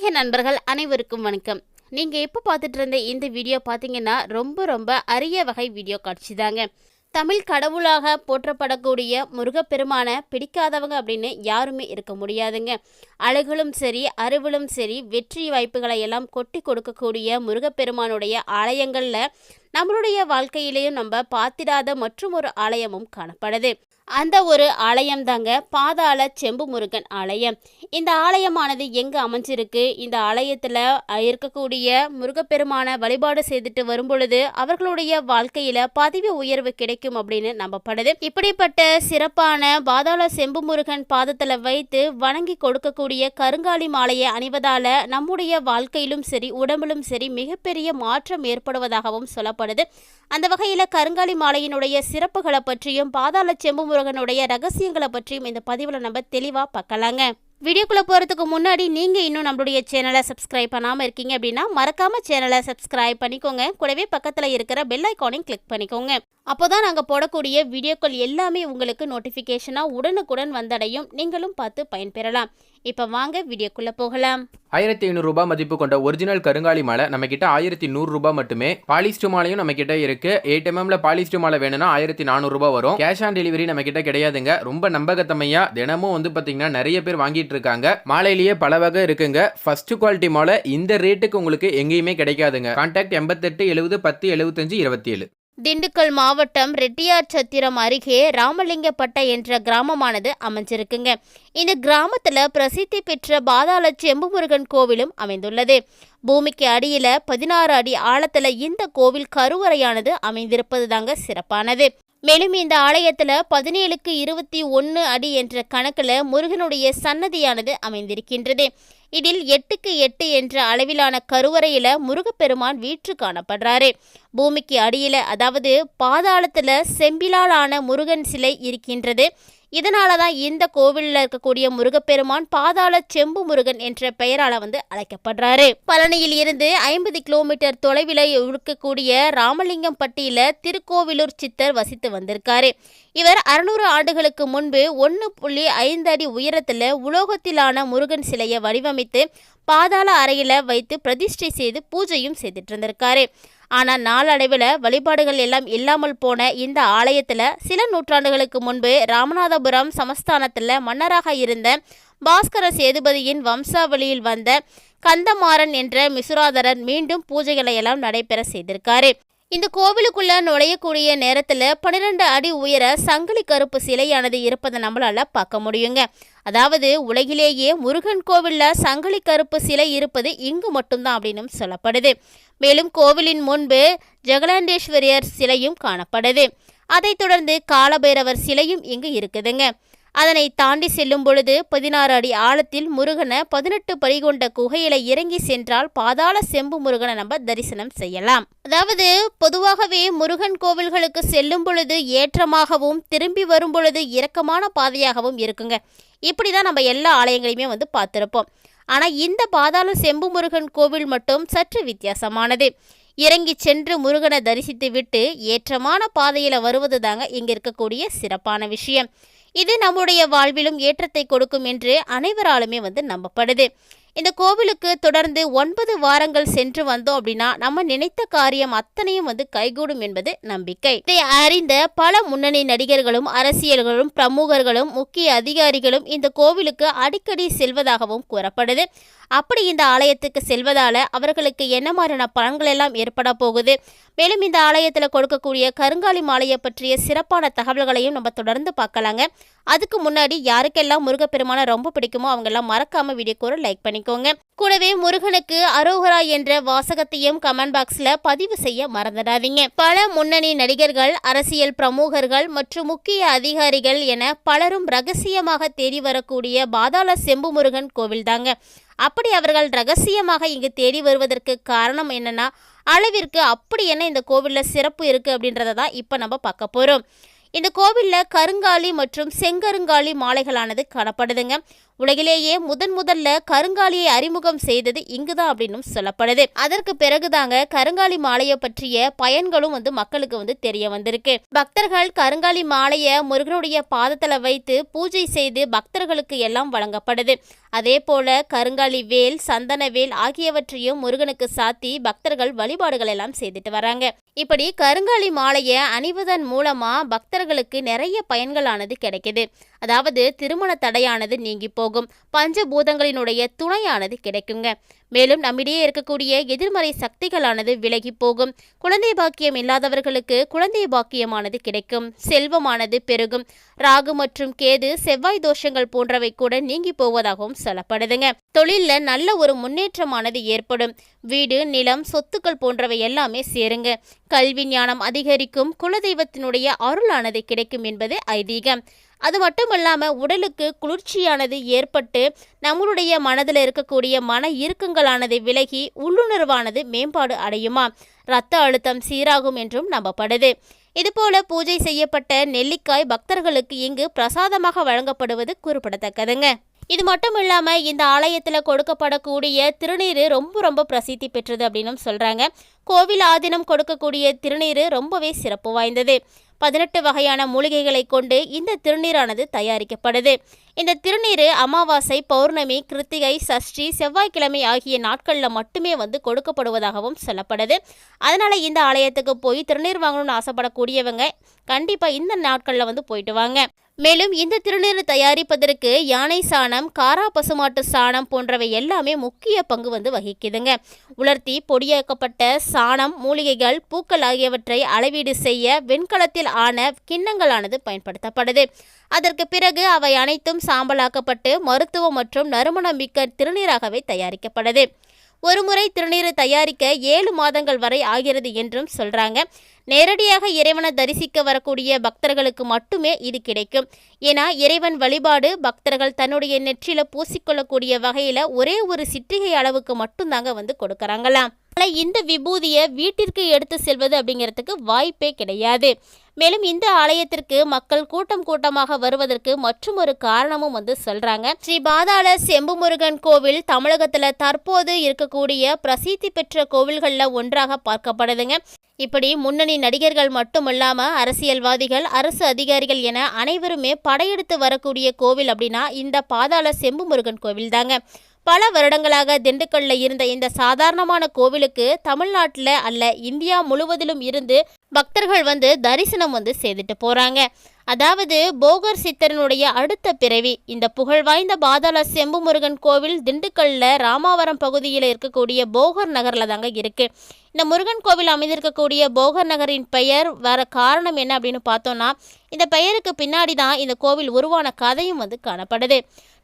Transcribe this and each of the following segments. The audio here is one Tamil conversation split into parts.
ஆன்மீக நண்பர்கள் அனைவருக்கும் வணக்கம். நீங்கள் எப்போ பார்த்துட்டு இருந்த இந்த வீடியோ பார்த்தீங்கன்னா ரொம்ப ரொம்ப அரிய வகை வீடியோ காட்சி தாங்க தமிழ் கடவுளாக போற்றப்படக்கூடிய முருகப்பெருமான பிடிக்காதவங்க அப்படின்னு யாருமே இருக்க முடியாதுங்க. அழகுலும் சரி அறிவிலும் சரி வெற்றி வாய்ப்புகளை எல்லாம் கொட்டி கொடுக்கக்கூடிய முருகப்பெருமானுடைய ஆலயங்களில் நம்மளுடைய வாழ்க்கையிலேயும் நம்ம பார்த்திடாத மற்றும் ஒரு ஆலயமும் காணப்படுது. அந்த ஒரு ஆலயம் தாங்க பாதாள செம்பு முருகன் ஆலயம். இந்த ஆலயமானது எங்கே அமைஞ்சிருக்கு? இந்த ஆலயத்தில் இருக்கக்கூடிய முருகப்பெருமான வழிபாடு செய்துட்டு வரும் பொழுது அவர்களுடைய வாழ்க்கையில் பதவி உயர்வு கிடைக்கும் அப்படின்னு நம்பப்படுது. இப்படிப்பட்ட சிறப்பான பாதாள செம்பு முருகன் பாதத்தில் வைத்து வணங்கி கொடுக்கக்கூடிய கருங்காலி மாலையை அணிவதால நம்முடைய வாழ்க்கையிலும் சரி உடம்பிலும் சரி மிகப்பெரிய மாற்றம் ஏற்படுவதாகவும் சொல்லப்படுது. அந்த வகையில் கருங்காலி மாலையினுடைய சிறப்புகளை பற்றியும் பாதாள செம்பு முருகனுடைய ரகசியங்களை பற்றியும் இந்த பதிவில் நம்ம தெளிவாக பார்க்கலாங்க. வீடியோக்குள்ளே போகிறதுக்கு முன்னாடி நீங்கள் இன்னும் நம்மளுடைய சேனலை சப்ஸ்கிரைப் பண்ணாமல் இருக்கீங்க அப்படின்னா மறக்காமல் சேனலை சப்ஸ்கிரைப் பண்ணிக்கோங்க. கூடவே பக்கத்தில் இருக்கிற பெல் ஐக்கானையும் கிளிக் பண்ணிக்கோங்க. அப்போ தான் நாங்கள் போடக்கூடிய வீடியோக்கள் எல்லாமே உங்களுக்கு நோட்டிஃபிகேஷனாக உடனுக்குடன் வந்தடையும். நீங்களும் பார்த்து பயன்பெறலாம். இப்போ வாங்க வீடியோக்குள்ளே போகலாம். ஆயிரத்தி ஐநூறு ரூபாய் மதிப்பு கொண்ட ஒரிஜினல் கருங்காலி மாலை நம்ம கிட்ட ஆயிரத்தி நூறு ரூபாய் மட்டுமே. பாலிஸ்டர் மாலையும் நம்ம கிட்ட இருக்கு எயிட் எம்எம்ல பாலிஸ்டர் மாலை வேணும்னா ஆயிரத்தி நானூறு ரூபாய் வரும். கேஷ் ஆன் டெலிவரி நம்ம கிட்ட கிடையாதுங்க. ரொம்ப நம்பகத்தமையா தினமும் வந்து பாத்தீங்கன்னா நிறைய பேர் வாங்கிட்டு இருக்காங்க. மாலையிலேயே பல வகை இருக்குங்க. ஃபர்ஸ்ட் குவாலிட்டி மாலை இந்த ரேட்டுக்கு உங்களுக்கு எங்கேயுமே கிடைக்காதுங்க. கான்டாக்ட் எண்பத்தெட்டு எழுபது பத்து எழுபத்தஞ்சு இருபத்தி ஏழு திண்டுக்கல் மாவட்டம் ரெட்டியார் சத்திரம் அருகே ராமலிங்கப்பட்ட என்ற கிராமமானது அமைஞ்சிருக்குங்க. இந்த கிராமத்துல பிரசித்தி பெற்ற பாதாள செம்பு முருகன் கோவிலும் அமைந்துள்ளது. பூமிக்கு அடியில பதினாறு அடி ஆழத்துல இந்த கோவில் கருவறையானது அமைந்திருப்பது தாங்க சிறப்பானது. மேலும் இந்த ஆலயத்தில் பதினேழுக்கு இருபத்தி ஒன்று அடி என்ற கணக்கில் முருகனுடைய சன்னதியானது அமைந்திருக்கின்றது. இதில் எட்டுக்கு எட்டு என்ற அளவிலான கருவறையில முருகப்பெருமான் வீற்று காணப்படுறாரு. பூமிக்கு அடியில அதாவது பாதாளத்துல செம்பிலாலான முருகன் சிலை இருக்கின்றது. இதனால தான் இந்த கோவிலில் இருக்கக்கூடிய முருகப்பெருமான் பாதாள செம்பு முருகன் என்ற பெயரால வந்து அழைக்கப்படுறாரு. பழனியில் இருந்து ஐம்பது கிலோமீட்டர் தொலைவில் இருக்கக்கூடிய ராமலிங்கம் பட்டியில திருக்கோவிலூர் சித்தர் வசித்து வந்திருக்காரு. இவர் அறுநூறு ஆண்டுகளுக்கு முன்பு ஒன்று புள்ளி ஐந்து அடி உயரத்தில் உலோகத்திலான முருகன் சிலையை வடிவமைத்து பாதாள அறையில் வைத்து பிரதிஷ்டை செய்து பூஜையும் செய்துட்டு இருந்திருக்காரு. ஆனால் நாளடைவில் வழிபாடுகள் எல்லாம் இல்லாமல் போன இந்த ஆலயத்தில் சில நூற்றாண்டுகளுக்கு முன்பு ராமநாதபுரம் சமஸ்தானத்தில் மன்னராக இருந்த பாஸ்கர சேதுபதியின் வம்சாவளியில் வந்த கந்தமாறன் என்ற மிசுராதரன் மீண்டும் பூஜைகளை எல்லாம் நடைபெற செய்திருக்காரு. இந்த கோவிலுக்குள்ள நுழையக்கூடிய நேரத்தில் பன்னிரெண்டு அடி உயர சங்கிலி கருப்பு சிலையானது இருப்பதை நம்மளால பார்க்க முடியுங்க. அதாவது உலகிலேயே முருகன் கோவிலில் சங்கிலி கருப்பு சிலை இருப்பது இங்கு மட்டும்தான் அப்படின்னு சொல்லப்படுது. மேலும் கோவிலின் முன்பு ஜெகலாண்டேஸ்வரியர் சிலையும் காணப்படுது. அதைத் தொடர்ந்து காலபைரவர் சிலையும் இங்கு இருக்குதுங்க. அதனை தாண்டி செல்லும் பொழுது பதினாறு அடி ஆழத்தில் முருகனை பதினெட்டு படி கொண்ட குகையில இறங்கி சென்றால் பாதாள செம்பு முருகனை நம்ம தரிசனம் செய்யலாம். அதாவது பொதுவாகவே முருகன் கோவில்களுக்கு செல்லும் பொழுது ஏற்றமாகவும் திரும்பி வரும் பொழுது இறக்கமான பாதையாகவும் இருக்குங்க. இப்படி தான் நம்ம எல்லா ஆலயங்களையுமே வந்து பார்த்துருப்போம். ஆனால் இந்த பாதாள செம்பு முருகன் கோவில் மட்டும் சற்று வித்தியாசமானது. இறங்கி சென்று முருகனை தரிசித்து விட்டு ஏற்றமான பாதையில் வருவது தாங்க இங்கே இருக்கக்கூடிய சிறப்பான விஷயம். இது நம்முடைய வாழ்விலும் ஏற்றத்தை கொடுக்கும் என்று அனைவராலுமே வந்து நம்பப்படுது. இந்த கோவிலுக்கு தொடர்ந்து ஒன்பது வாரங்கள் சென்று வந்தோம் அப்படின்னா நம்ம நினைத்த காரியம் அத்தனையும் வந்து கைகூடும் என்பது நம்பிக்கை. இதை அறிந்த பல முன்னணி நடிகர்களும் அரசியல்களும் பிரமுகர்களும் முக்கிய அதிகாரிகளும் இந்த கோவிலுக்கு அடிக்கடி செல்வதாகவும் கூறப்படுது. அப்படி இந்த ஆலயத்துக்கு செல்வதால அவர்களுக்கு என்ன மாதிரியான பலன்கள் எல்லாம் ஏற்பட போகுது? மேலும் இந்த ஆலயத்தில் கொடுக்கக்கூடிய கருங்காலி மாலையை பற்றிய சிறப்பான தகவல்களையும் நம்ம தொடர்ந்து பார்க்கலாங்க. அதுக்கு முன்னாடி யாருக்கெல்லாம் முருகப்பெருமான ரொம்ப பிடிக்குமோ அவங்கெல்லாம் மறக்காம வீடியோக்கு ஒரு லைக் பண்ணிக்கோங்க. கூடவே முருகனுக்கு அரோகரா என்ற வாசகத்தையும் கமெண்ட் பாக்ஸ்ல பதிவு செய்ய மறந்துடாதீங்க. பல முன்னணி நடிகர்கள் அரசியல் பிரமுகர்கள் மற்றும் முக்கிய அதிகாரிகள் என பலரும் ரகசியமாக தேடி வரக்கூடிய பாதாள செம்பு முருகன் கோவில் தாங்க. அப்படி அவர்கள் ரகசியமாக இங்கு தேடி வருவதற்கு காரணம் என்னன்னா அளவிற்கு அப்படி என்ன இந்த கோவிலில் சிறப்பு இருக்குது அப்படின்றத தான் இப்போ நம்ம பார்க்க போகிறோம் இந்த கோவிலில் கருங்காலி மற்றும் செங்கருங்காலி மாலைகளானது காணப்படுதுங்க. உலகிலேயே முதன் முதல்ல கருங்காலியை அறிமுகம் செய்தது இங்குதான் அப்படின்னு சொல்லப்படுது. அதற்கு பிறகுதாங்க கருங்காலி மாலையை பற்றிய பயன்களும் வந்து மக்களுக்கு வந்து தெரிய வந்திருக்கு. பக்தர்கள் கருங்காலி மாலையை முருகனுடைய பாதத்துல வைத்து பூஜை செய்து பக்தர்களுக்கு எல்லாம் வழங்கப்படுது. அதே போல கருங்காலி வேல் சந்தன வேல் ஆகியவற்றையும் முருகனுக்கு சாத்தி பக்தர்கள் வழிபாடுகள் எல்லாம் செய்துட்டு வராங்க. இப்படி கருங்காலி மாலையை அணிவதன் மூலமா பக்தர்களுக்கு நிறைய பயன்களானது கிடைக்குது. அதாவது திருமண தடையானது நீங்கி போகும். பஞ்சபூதங்களினுடைய துணையானது கிடைக்குங்க. மேலும் நம்மிடையே இருக்கக்கூடிய எதிர்மறை சக்திகளானது விலகி போகும். குழந்தை பாக்கியம் இல்லாதவர்களுக்கு குழந்தை பாக்கியமானது கிடைக்கும். செல்வமானது பெருகும். ராகு மற்றும் கேது செவ்வாய் தோஷங்கள் போன்றவை கூட நீங்கி போவதாகவும் சொல்லப்படுதுங்க. தொழிலில் நல்ல ஒரு முன்னேற்றமானது ஏற்படும். வீடு நிலம் சொத்துக்கள் போன்றவை எல்லாமே சேருங்க. கல்வி ஞானம் அதிகரிக்கும். குலதெய்வத்தினுடைய அருளானது கிடைக்கும் என்பது ஐதீகம். அது மட்டும் இல்லாமல் உடலுக்கு குளிர்ச்சியானது ஏற்பட்டு நம்மளுடைய மனதில் இருக்கக்கூடிய மன இறுக்கங்களானது விலகி உள்ளுணர்வானது மேம்பாடு அடையுமா? இரத்த அழுத்தம் சீராகும் என்றும் நம்பப்படுது. இதுபோல பூஜை செய்யப்பட்ட நெல்லிக்காய் பக்தர்களுக்கு இங்கு பிரசாதமாக வழங்கப்படுவது குறிப்பிடத்தக்கதுங்க. இது மட்டும் இல்லாமல் இந்த ஆலயத்தில் கொடுக்கப்படக்கூடிய திருநீர் ரொம்ப ரொம்ப பிரசித்தி பெற்றது அப்படின்னு சொல்கிறாங்க கோவில் ஆதீனம் கொடுக்கக்கூடிய திருநீர் ரொம்பவே சிறப்பு வாய்ந்தது. பதினெட்டு வகையான மூலிகைகளை கொண்டு இந்த திருநீரானது தயாரிக்கப்படுது. இந்த திருநீர் அமாவாசை பௌர்ணமி கிருத்திகை சஷ்டி செவ்வாய்க்கிழமை ஆகிய நாட்களில் மட்டுமே வந்து கொடுக்கப்படுவதாகவும் சொல்லப்படுது. அதனால் இந்த ஆலயத்துக்கு போய் திருநீர் வாங்கணும்னு ஆசைப்படக்கூடியவங்க கண்டிப்பாக இந்த நாட்களில் வந்து போயிட்டு வாங்க. மேலும் இந்த திருநீர் தயாரிப்பதற்கு யானை சாணம் காரா பசுமாட்டு சாணம் போன்றவை எல்லாமே முக்கிய பங்கு வந்து வகிக்குதுங்க. உலர்த்தி பொடியாக்கப்பட்ட சாணம் மூலிகைகள் பூக்கள் ஆகியவற்றை அளவீடு செய்ய வெண்கலத்தில் ஆன கிண்ணங்களானது பயன்படுத்தப்படுது. அதற்கு பிறகு அவை அனைத்தும் சாம்பலாக்கப்பட்டு மருத்துவம் மற்றும் நறுமணம் மிக்க திருநீராகவே தயாரிக்கப்படுது. ஒருமுறை திருநீரை தயாரிக்க ஏழு மாதங்கள் வரை ஆகிறது என்றும் சொல்றாங்க. நேரடியாக இறைவனை தரிசிக்க வரக்கூடிய பக்தர்களுக்கு மட்டுமே இது கிடைக்கும். ஏன்னா இறைவன் வழிபாடு பக்தர்கள் தன்னுடைய நெற்றியில் பூசிக்கொள்ளக்கூடிய வகையில ஒரே ஒரு சிற்றிகை அளவுக்கு மட்டும்தாங்க வந்து கொடுக்கறாங்களாம். ஆனால் இந்த விபூதியை வீட்டிற்கு எடுத்து செல்வது அப்படிங்கிறதுக்கு வாய்ப்பே கிடையாது. மேலும் இந்த ஆலயத்திற்கு மக்கள் கூட்டம் கூட்டமாக வருவதற்கு மற்றும் ஒரு காரணமும் வந்து சொல்றாங்க. ஸ்ரீ பாதாள செம்புமுருகன் கோவில் தமிழகத்துல தற்போது இருக்கக்கூடிய பிரசித்தி பெற்ற கோவில்கள்ல ஒன்றாக பார்க்கப்படுதுங்க. இப்படி முன்னணி நடிகர்கள் மட்டுமல்லாம அரசியல்வாதிகள் அரசு அதிகாரிகள் என அனைவருமே படையெடுத்து வரக்கூடிய கோவில் அப்படின்னா இந்த பாதாள செம்பு முருகன் கோவில் தாங்க பல வருடங்களாக திண்டுக்கல்ல இருந்த இந்த சாதாரணமான கோவிலுக்கு தமிழ்நாட்டில் அல்ல இந்தியா முழுவதிலும் இருந்து பக்தர்கள் வந்து தரிசனம் வந்து செய்துட்டு போறாங்க. அதாவது போகர் சித்தரனுடைய அடுத்த பிறவி இந்த புகழ் வாய்ந்த பாதாள செம்பு முருகன் கோவில் திண்டுக்கல்ல ராமாவரம் பகுதியில் இருக்கக்கூடிய போகர் நகரில் தாங்க இருக்கு. இந்த முருகன் கோவில் அமைந்திருக்கக்கூடிய போகர் நகரின் பெயர் வர காரணம் என்ன அப்படின்னு பார்த்தோம்னா இந்த பெயருக்கு பின்னாடி தான் இந்த கோவில் உருவான கதையும் வந்து காணப்படுது.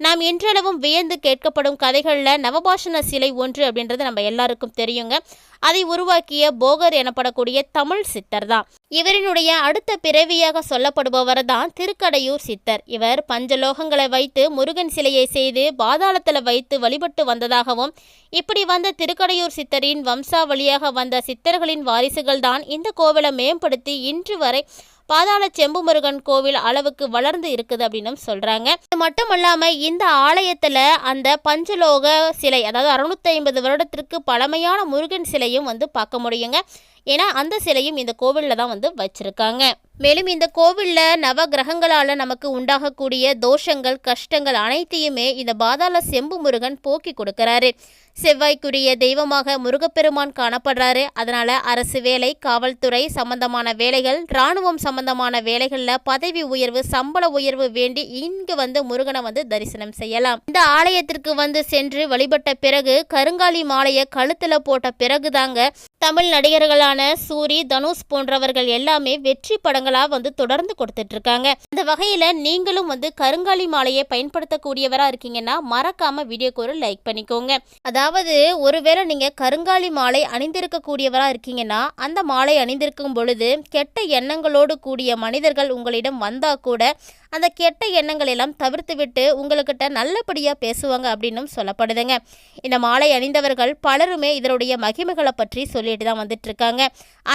நாம் இன்றளவும் வியந்து கேட்கப்படும் கதைகளில் நவபாஷண சிலை ஒன்று அப்படின்றது நம்ம எல்லாருக்கும் தெரியுங்க. அதை உருவாக்கிய போகர் எனப்படக்கூடிய தமிழ் சித்தர் தான். இவரினுடைய அடுத்த பிறவியாக சொல்லப்படுபவர் தான் திருக்கடையூர் சித்தர். இவர் பஞ்சலோகங்களை வைத்து முருகன் சிலையை செய்து பாதாளத்தில் வைத்து வழிபட்டு வந்ததாகவும் இப்படி வந்த திருக்கடையூர் சித்தரின் வம்சாவளியாக வந்த சித்தர்களின் வாரிசுகள் தான் இந்த கோவிலை மேம்படுத்தி இன்று வரை பாதாள செம்பு முருகன் கோவில் அளவுக்கு வளர்ந்து இருக்குது அப்படின்னு சொல்றாங்க. இது மட்டுமல்லாம இந்த ஆலயத்துல அந்த பஞ்சலோக சிலை அதாவது அறுநூத்தி ஐம்பது வருடத்திற்கு பழமையான முருகன் சிலையும் வந்து பார்க்க முடியுங்க. ஏன்னா அந்த சிலையும் இந்த கோவிலில் தான் வந்து வச்சிருக்காங்க. மேலும் இந்த கோவிலில் நவ கிரகங்களால் நமக்கு உண்டாகக்கூடிய தோஷங்கள் கஷ்டங்கள் அனைத்தையுமே இந்த பாதாள செம்பு முருகன் போக்கி கொடுக்கிறாரு. செவ்வாய்க்குரிய தெய்வமாக முருகப்பெருமான் காணப்படுறாரு. அதனால் அரசு வேலை காவல்துறை சம்பந்தமான வேலைகள் இராணுவம் சம்பந்தமான வேலைகளில் பதவி உயர்வு சம்பள உயர்வு வேண்டி இங்கு வந்து முருகனை வந்து தரிசனம் செய்யலாம். இந்த ஆலயத்திற்கு வந்து சென்று வழிபட்ட பிறகு கருங்காலி மாலையை கழுத்தில் போட்ட பிறகுதாங்க தமிழ் நடிகர்களான சூரி தனுஷ் போன்றவர்கள் எல்லாமே வெற்றி படங்களா வந்து தொடர்ந்து கொடுத்துட்டு இருக்காங்க வகையில் வகையில நீங்களும் வந்து கருங்காலி மாலையை பயன்படுத்தக்கூடியவரா இருக்கீங்கன்னா மறக்காம வீடியோக்கு ஒரு லைக் பண்ணிக்கோங்க. அதாவது ஒருவேளை நீங்க கருங்காலி மாலை அணிந்திருக்கக்கூடியவராக இருக்கீங்கன்னா அந்த மாலை அணிந்திருக்கும் பொழுது கெட்ட எண்ணங்களோடு கூடிய மனிதர்கள் உங்களிடம் வந்தா கூட அந்த கெட்ட எண்ணங்கள் எல்லாம் தவிர்த்து விட்டு உங்கள்கிட்ட நல்லபடியாக பேசுவாங்க அப்படின்னும் சொல்லப்படுதுங்க. இந்த மாலை அணிந்தவர்கள் பலருமே இதனுடைய மகிமைகளை பற்றி சொல்லிட்டு தான் வந்துட்டுருக்காங்க.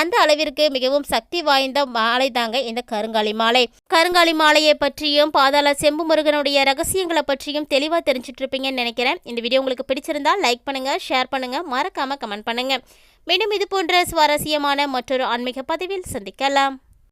அந்த அளவிற்கு மிகவும் சக்தி வாய்ந்த மாலை தாங்க இந்த கருங்காலி மாலை. கருங்காலி மாலையை பற்றியும் பாதாள செம்பு முருகனுடைய ரகசியங்களை பற்றியும் தெளிவாக தெரிஞ்சிட்டு இருப்பீங்கன்னு நினைக்கிறேன். இந்த வீடியோ உங்களுக்கு பிடிச்சிருந்தா லைக் பண்ணுங்கள் ஷேர் பண்ணுங்கள் மறக்காமல் கமெண்ட் பண்ணுங்க. மீண்டும் இது போன்ற சுவாரஸ்யமான மற்றொரு ஆன்மீக பதிவில் சந்திக்கலாம்.